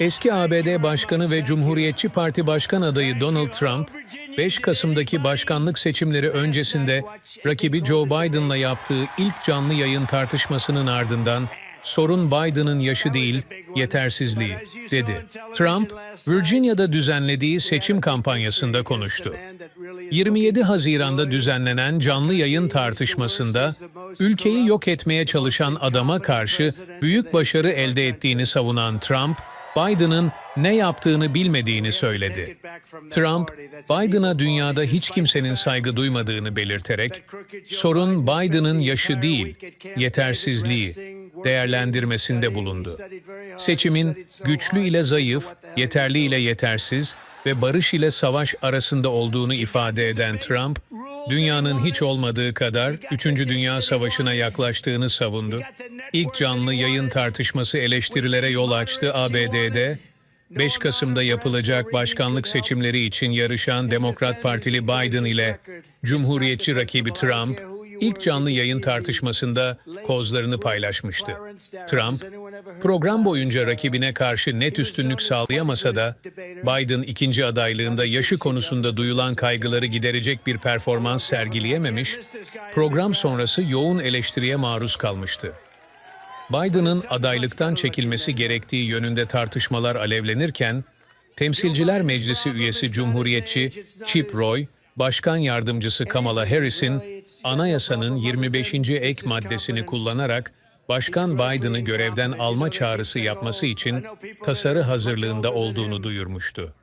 Eski ABD Başkanı ve Cumhuriyetçi Parti Başkan adayı Donald Trump, 5 Kasım'daki başkanlık seçimleri öncesinde rakibi Joe Biden'la yaptığı ilk canlı yayın tartışmasının ardından sorun Biden'ın yaşı değil, yetersizliği, dedi. Trump, Virginia'da düzenlediği seçim kampanyasında konuştu. 27 Haziran'da düzenlenen canlı yayın tartışmasında ülkeyi yok etmeye çalışan adama karşı büyük başarı elde ettiğini savunan Trump, Biden'ın ne yaptığını bilmediğini söyledi. Trump, Biden'a dünyada hiç kimsenin saygı duymadığını belirterek, sorun Biden'ın yaşı değil, yetersizliği değerlendirmesinde bulundu. Seçimin güçlü ile zayıf, yeterli ile yetersiz ve barış ile savaş arasında olduğunu ifade eden Trump, dünyanın hiç olmadığı kadar 3. Dünya Savaşı'na yaklaştığını savundu. İlk canlı yayın tartışması eleştirilere yol açtı ABD'de. 5 Kasım'da yapılacak başkanlık seçimleri için yarışan Demokrat Partili Biden ile Cumhuriyetçi rakibi Trump, ilk canlı yayın tartışmasında kozlarını paylaşmıştı. Trump, program boyunca rakibine karşı net üstünlük sağlayamasa da, Biden ikinci adaylığında yaşı konusunda duyulan kaygıları giderecek bir performans sergileyememiş, program sonrası yoğun eleştiriye maruz kalmıştı. Biden'ın adaylıktan çekilmesi gerektiği yönünde tartışmalar alevlenirken, Temsilciler Meclisi üyesi Cumhuriyetçi Chip Roy, Başkan Yardımcısı Kamala Harris'in anayasanın 25. ek maddesini kullanarak Başkan Biden'ı görevden alma çağrısı yapması için tasarı hazırlığında olduğunu duyurmuştu.